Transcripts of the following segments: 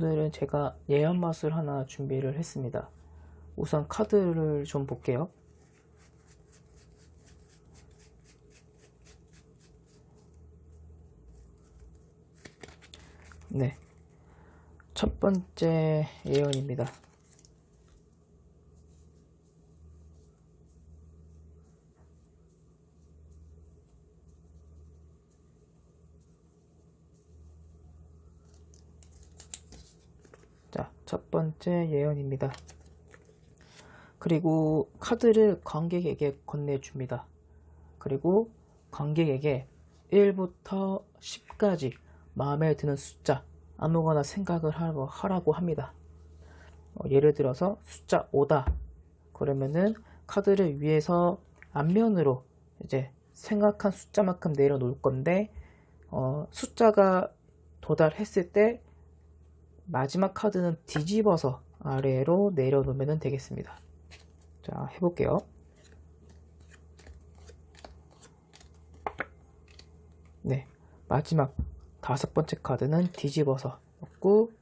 이번에는 제가 예언 마술 하나 준비를 했습니다. 우선 카드를 좀 볼게요. 네. 첫 번째 예언입니다. 자, 첫 번째 예언입니다. 그리고 카드를 관객에게 건네줍니다. 그리고 관객에게 1부터 10까지 마음에 드는 숫자 아무거나 생각을 하라고, 합니다. 어, 예를 들어서 숫자 5다. 그러면은 카드를 위에서 앞면으로 이제 생각한 숫자만큼 내려놓을 건데 어, 숫자가 도달했을 때 마지막 카드는 뒤집어서 아래로 내려놓으면 되겠습니다. 자, 해볼게요. 네, 마지막 다섯 번째 카드는 뒤집어서 넣고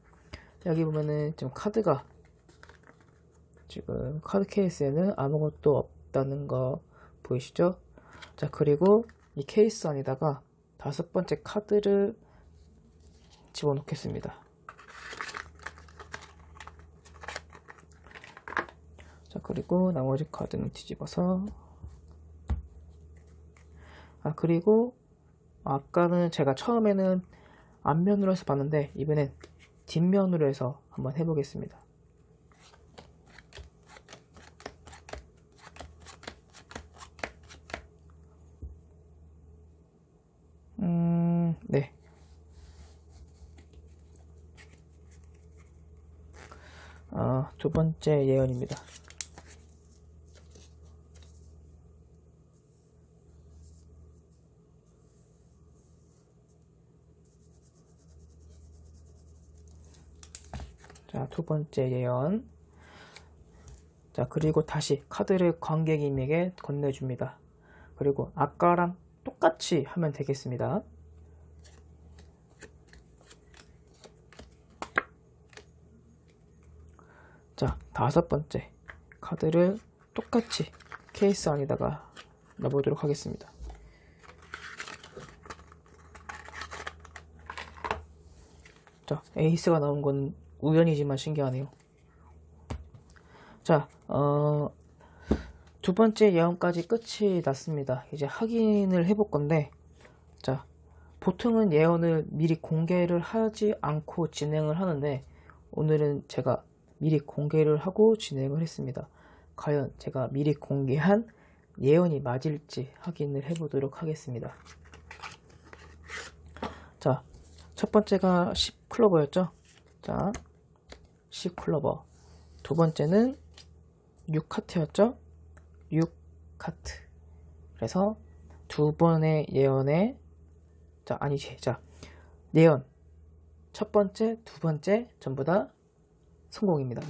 여기 보면은 지금 카드가 지금 카드 케이스에는 아무것도 없다는 거 보이시죠? 자, 그리고 이 케이스 안에다가 다섯 번째 카드를 집어넣겠습니다. 자, 그리고 나머지 카드는 뒤집어서 아, 그리고 아까는 제가 처음에는 앞면으로 해서 봤는데 이번엔 뒷면으로 해서 한번 해보겠습니다. 음, 네. 아, 두 번째 예언입니다. 자, 두 번째 예언. 자, 그리고 다시 카드를 관객님에게 건네줍니다. 그리고 아까랑 똑같이 하면 되겠습니다. 자, 다섯 번째 카드를 똑같이 케이스 안에다가 넣어보도록 하겠습니다. 자, 에이스가 나온 건 우연이지만 신기하네요. 자, 어, 두 번째 예언까지 끝이 났습니다. 이제 확인을 해볼 건데, 자, 보통은 예언을 미리 공개를 하지 않고 진행을 하는데, 오늘은 제가 미리 공개를 하고 진행을 했습니다. 과연 제가 미리 공개한 예언이 맞을지 확인을 해보도록 하겠습니다. 자, 첫 번째가 10클로버였죠? 자, 10클로버. 두 번째는 6카트였죠? 6카트. 그래서 두 번의 예언에, 자, 아니지. 자, 예언. 첫 번째, 두 번째, 전부 다 성공입니다.